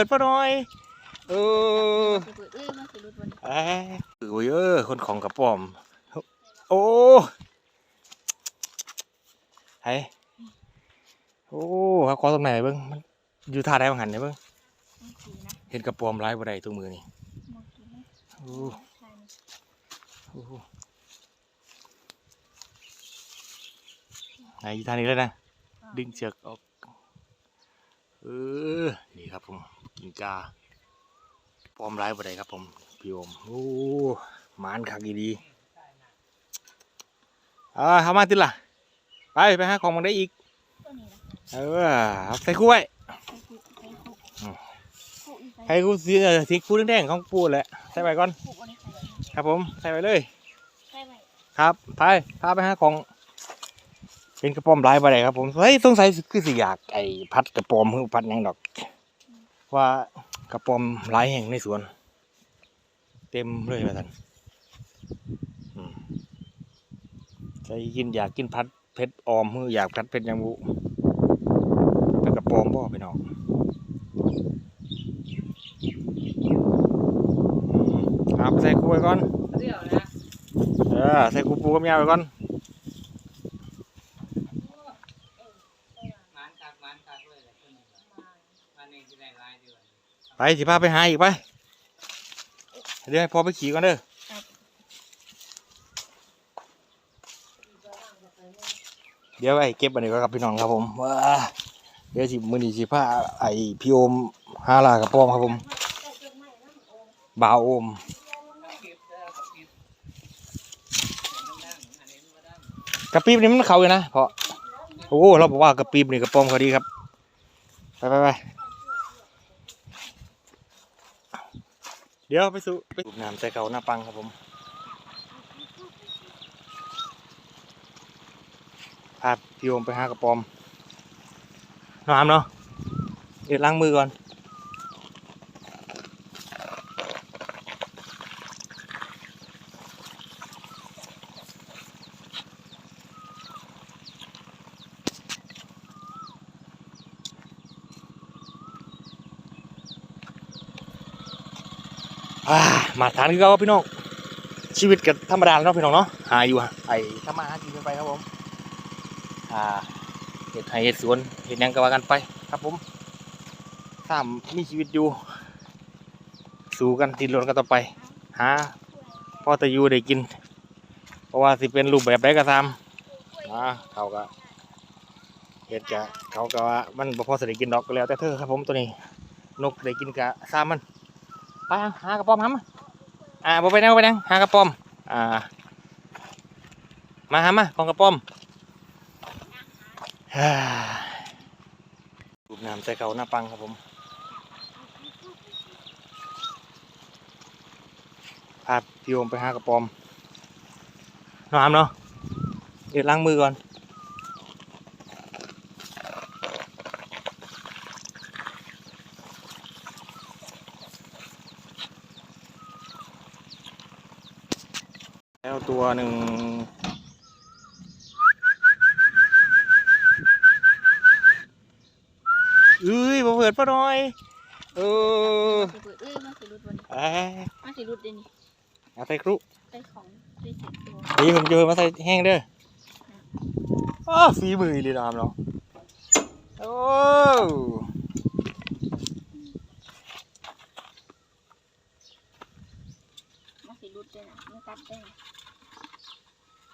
ปิดปะหน่อยเออเปิดเอ้ยมาสิรุดวันเอ้ยโอ้ยเออคนของกระป๋อม โอ้ไห้โอ้เขาขอตรงไหนเบิ้งมันอยู่ท่าใดบางหันเนี่ยเบิ้งนี่สีนะเห็นกระป๋อมร้ายบ่ได้ตัวมือนี่มองสีนะโอ้ใช่นี่โอ้ไหนอยู่ท่านี้เลยนะดึงเชือกออกเออนี่ครับผม กินกาปลอมร้ายบ่ได้ครับผมพี่โอมโอ้หมานคักอีดีอ่าทำมาติล่ะ ไปไปหาของมันได้อีกเออใส่คู่ไว้ใส่คุกใส่คุกอืมคุกอีกใส่ให้คู่สีเออสีคู่แดงๆของปูแหละใส่ไปก่อน ครับผมใส่ไปเลยครับไปพาไปหาของ เป็นกระป๋อมลายไปไหนครับผมเฮ้ยสงสัยคือสิอยากไอ้พัดกระป๋อมหรือพัดยังดอก ว่ากระป๋อมหลายแห่งในสวน เต็มเลยว่าท่านอืมใจกินอยากกินพัดเพชรออมหรืออยากพัดเพชรยังบุเป็นกระป๋อมบ่ไปน้องอืมเอาไปใส่กูไว้ก่อนเดี๋ยวนะเออใส่กูปูกับยาไว้ก่อนมันกักมันกักเลยแหละคนนี้มันเองที่ได้รายเดือน ไปสิพาไปหาอีกไป เดี๋ยวให้พ่อไปขี่ก่อนเด้อเดี๋ยวไอ้เก็บอันนี้ก่อนครับพี่น้องครับผมว้าเดี๋ยวสิมือนี้สิพาไอ้พี่โอมหาลากับพ่อมครับผมบ่าวโอมกระปีบนี่มันเขาอยู่นะเพราะโอ้เราบอกว่ากระปีบนี่กระปอมเขาดีครับ ไปไปไป เดี๋ยวไปสู่ไปสูบน้ำใส่เขาหน้าปังครับผม พาพี่โอมไปหากระปอมน้ำเนาะ เดี๋ยวล้างมือก่อน มาทานคือเราพี่น้องชีวิตกับธรรมดาแล้วเนาะพี่น้องเนาะหาอยู่ฮะไอ้ทำมาหากินกันไปครับผมอ่าเห็ดไห่เห็ดสวนเห็ดยังก็ว่ากันไปครับผมถ้ามีชีวิตอยู่ สู้กันดิ้นรนกันต่อไปหาพ่อตะยูได้กิน เพราะว่าสิเป็นรูปแบบใดก็ตามนะเขาก็เห็ดกะเขาก็ว่ามันบ่พอสิได้กินดอกก็แล้วแต่เธอครับผมตัวนี้ นกได้กินกะซ้ำมัน ไปหาหากระป๋อมหามาอ่าบ่ไปนั่งไปนั่งหากระป๋อมอ่ามาหามาของกระป๋อมฮ่าดูน้ำใส่เขาหน้าปังครับผมพาพี่โอมไปหากระป๋อมน้ำเนาะเดี๋ยวล้างมือก่อน แล้วตัวหนึ่งเอ้ยมาเปิดปะหน่อยเออเปิดเอ้ยมาสิรุดวันเอ้ยมาสิรุดเดี๋ยวนี้เอาใส่ครุใส่ของใส่เสร็จตัวนี่ผมจะเอามาใส่แห้งเด้ออ้าฝีมือเลยน้ำเนาะโอ้ มาสิรุด เลยนะ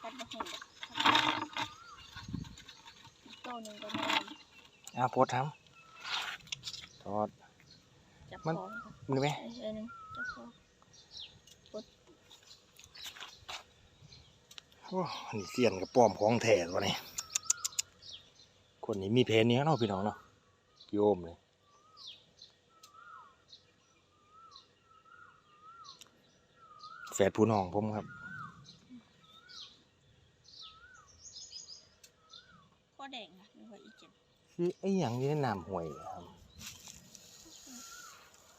ไม่ตัดได้นะตัดไม่เห็นหรอกอีกตัวหนึ่งก็ไม่อาโพดทำทอด จับมันของมือไหมอีกอันหนึ่งจับคอโอ้นี่เสียนกับป้อมของแท้วะนี่คนนี้มีเพนนี้เนาะพี่น้องเนาะพี่โอมเลย แฝดผู้น้องผมครับข้อแดงนะไม่ว่าอีกเจ็ดคือไอ้อย่างนี้น้ำห่วยครับ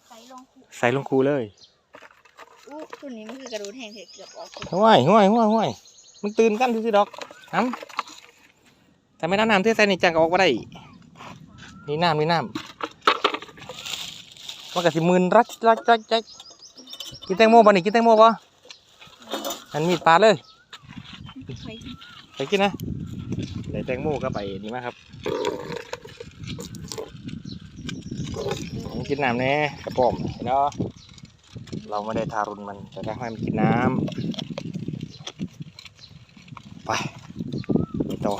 ใส่ลงคูใส่ลงคูเลยอู้ตัวนี้มันคือกระโดดแห้งเถอะเกือบออกเลยห่วยห่วยห่วยห่วยมันตื่นกันซื่อๆดอกน้ำแต่ไม่น้ำน้ำที่ใส่ในจังก็ออกมาได้นี่น้ำนี่น้มันก็สิมึนรัดรัดรัดรัด กินแตงโมป่นี่กินแตงโมป่ะอันมีดปาดเลยใครไปกินนะได้แตงโมก็ไปนี่มาครับผมกินน้ำแน่กระป๋อมเนาะเราไม่ได้ทารุณมันแต่ได้ให้มันกินน้ำไปไปต่อ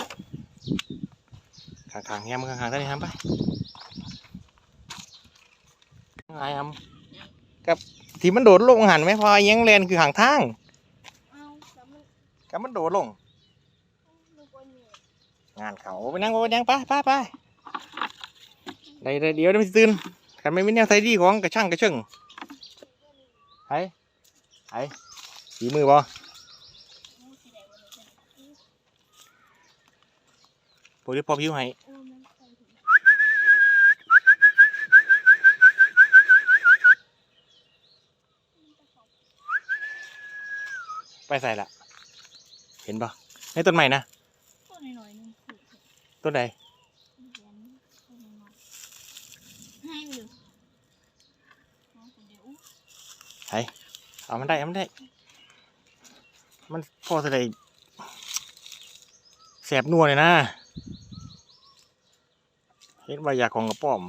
ข้างๆแฮมข้างๆได้ไหมครับไปไงครับกับ ที่มันโดดลงหันไหมพอยังแลนคือห่างทางเอาแล้วมันกับมันโดดลง ลูกวันนี้งานเขาไปนั่งไปนั่งไปไปไปได้ได้เดี๋ยวเดี๋ยวมันสิตื่นขันไม่มีแนวไทยดีของกระช่างกระเชิงไอ้ไอ้สีมือบ่มูสิได้วันนี้พวกที่พอผิวให้เออมันใส่ถุง ไปใส่ละ เห็นบ่ในต้นใหม่นะตัวหน่อยๆนึงถูกถูกต้นใดเรียนตัวหน่อยๆให้ไปดูน้องคนเดียวเอามันได้ เอามันได้ มันพอจะได้แสบนัวเลยนะ เห็นใบยาของกระป๋อม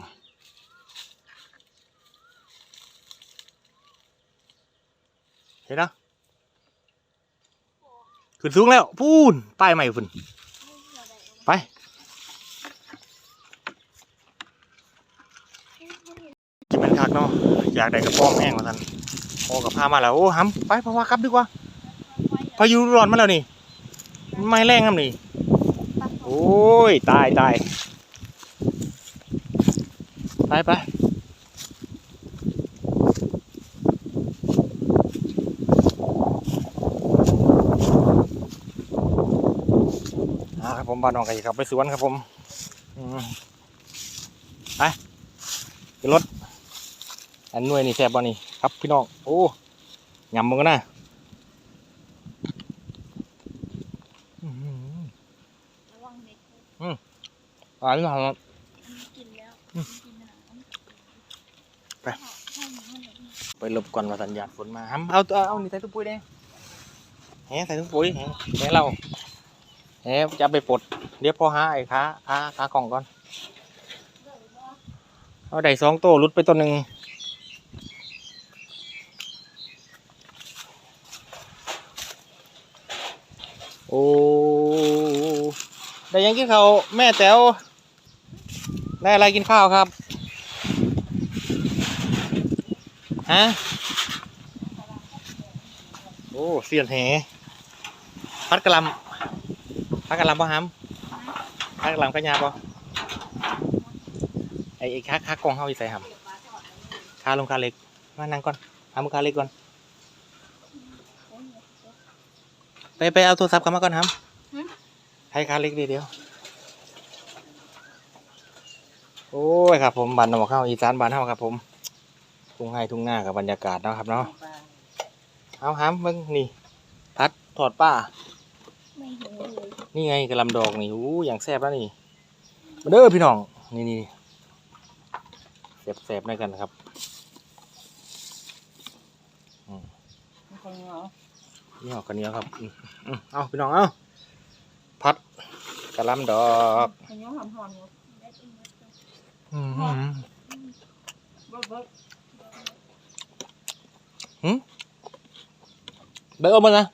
เห็นเนาะ ขึ้นสูงแล้ว พูนป้ายใหม่ฝุ่นไปกินเป็นคักเนาะอยากได้กระป๋อมแห้งมาทันโอ้กับพามาแล้วโอ้หำไปพาะว่าครับดีกว่าพายุร้อนมาแล้วนี่ไม่แรงครับนี่โอ้ยตายตายไปไปอ่าครับ ผมบ้านน้องไก่ครับ ไปสวนครับผมอืมไปขึ้นรถอันหน่วยนี่แซ่บบ่นี่ครับพี่น้องโอ้ยำมึงกันนะอื้อหือระวังเด็กอ่านี่ทำมันกินแล้วมันกินอาหารไปให้หนูให้หนูไปหลบก่อนมาสัญญาณฝนมาห้ำเอาเอาเอานี่ใส่ถุงปุ๋ยแดงแหใส่ถุงปุ๋ยแหแหเรา แหจะเอาไปปลดเดี๋ยวพอหาไอ้ขาขาขากล่องก่อน เอาได้สองโต้รุดไปตัวหนึ่งโอ้ได้ยังกินข้าวแม่แต๋วได้อะไรกินข้าวครับ ฮะ โอ้ เสียนแหพัดกระลำ พัดกะหลำป่ะฮัมพัดกะหลำกระยาป่ะไอ้ไอ้ค้าค้ากองเฮาอีใส่ฮัมค้าลงคาเล็กมานั่งก่อนหามึงคาเล็กก่อนไปไปเอาโทรศัพท์กลับมาก่อนฮัมให้คาเล็กเดียวเดียวโอ้ยครับผมบ้านหนองข้าวอีสานบ้านเฮาครับผมทุ่งไห้ทุ่งนากับบรรยากาศเนาะครับเนาะเอาหามมึงนี่พัดถอดป้า ไม่หิวเลยนี่ไงกระลำดอกนี่อู้อย่างแซ่บแล้วนี่มาเด้อพี่น้องนี่นี่แซ่บแซ่บๆด้วยกันนะครับคนเหงานี่ออกกันเนี้ยครับอืมอืมเอาพี่น้องเอาพัดกระหลำดอกคนเหงาหอมหอมอยู่อืมเบิดเบิดเบิกเอามานะซื้อมาเดี๋ยวพอหนึ่งก่อนใบประสาทเลยแม่กินแล้วแม่มาน้อ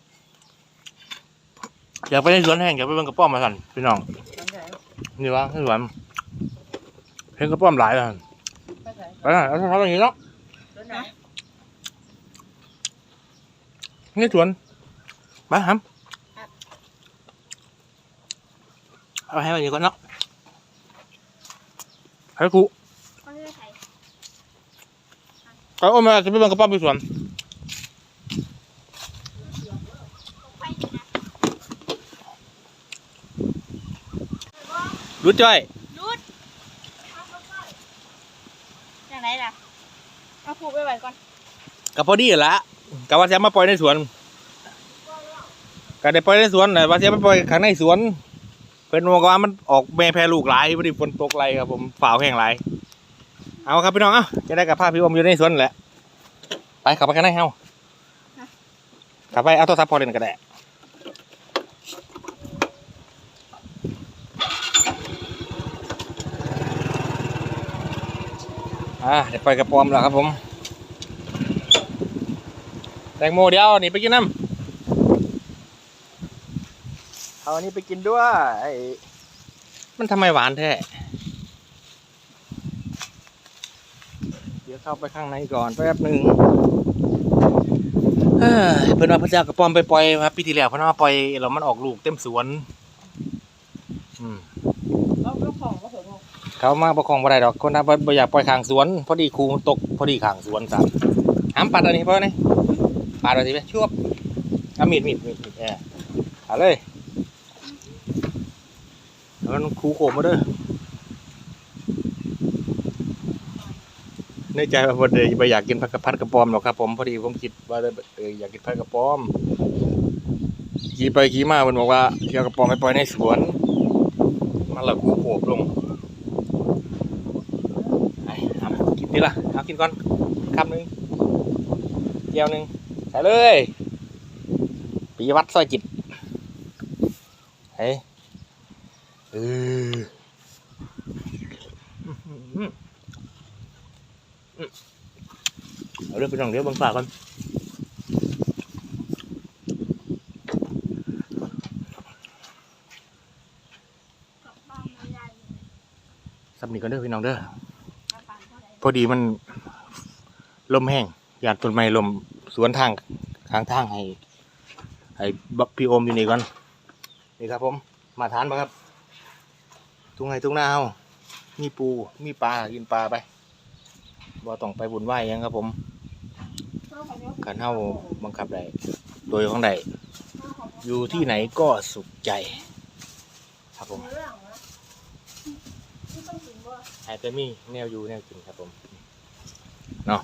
อยากแกงอะอยากไปในสวนแห่งอยากไปเบิ่งกระป้อมมาสั่นพี่น้องน้ำใหญ่นี่วะในสวนเห็นกระป้อมหลายแล้วสั่นไปไหนไปไหนเอาทำอย่างนี้เนาะรถไหนนี่สวนมาครับเอาให้มันอยู่ก่อนเนาะให้กูเขาเลือกใครเอาเอามาจะไปเบังกระป๋อมไปสวน ไปอยู่นะ รู้จ้อย รุดอย่างไรล่ะเอาผูกไปไว้ก่อนกับพอดีละกับว่าจะมาปล่อยในสวนก็ได้ปล่อยในสวนแต่ว่าจะมาปล่อยข้างในสวน เพิ่นบอกว่ามันออกแม่แพรลูกหลายพอดีฝนตกไรครับผมฝ่าวแห้งหลายเอาครับพี่น้องเอ้าจะได้กับภาพพี่อมอยู่ในสวนนั่นแหละไปขับไปกันได้เฮาขับไปเอาโทรศัพท์พอเล่นก็ได้ อ่าเดี๋ยวไปกระปอมแล้วครับผม แตงโมเดี๋ยวเอานี่ไปกินน้ำเอาอันนี้ไปกินด้วยไอ้มันทำไมหวานแท้ เดี๋ยวเข้าไปข้างในก่อนแป๊บหนึ่งเฮ้ยเพิ่นว่าเพระเจ้ากระปอมไปปล่อยครับปีที่แล้วเพิ่นว่าปล่อยแล้วมันออกลูกเต็มสวน อืม แล้วเจ้าของก็เถอะ เขามาประคองบ่ได้ดอกคนทำบ่อยากปล่อยขางสวน พอดีครูตกพอดีขางสวนสามหามปัดอันนี้พ่อนี่ปัดอันนี้ไปชวบเอามีดมีดมีดมีดเออเอาเลยแล้วมันครูโขมมาเด้อในใจว่าพอดีบ่อยากกินผักกระพัดกระปอมหรอกครับผมพอดีผมคิดว่าเอออยากกินผักกระปอมขี่ไปขี่มาเพิ่นบอกว่าอยากกระปอมไปปล่อยในสวนมันละครูโขบลง ไอ้ทำกิ นดีละเอากินก่อนคำหนึ่งเกียวหนึ่งใส่เลยปีวัดซอยจิตเฮ้ยเอออื้อหืออื้อเอาเรื่องไปลองเดี๋ยวบังฝากก่อนกลับบ้านไม่ได้เลยสับหนีก่อนเด้อพี่น้องเด้อ พอดีมันลมแห้งหยาดต้นไม้ลมสวนทางข้างทางให้ให้บักพี่โอมอยู่นี่ก่อนนี่ครับ ผม มาทานมาครับ ทุ่งไห้ทุ่งนาเฮามีปูมีปลากินปลาไปบ่ต้องไปบุญไหวหยังครับ ผมขันเฮาบังคับได้โดยของใดอยู่ที่ไหนก็สุขใจ ครับผม อาจจะมีแนวอยู่แนวกินครับผมเนาะ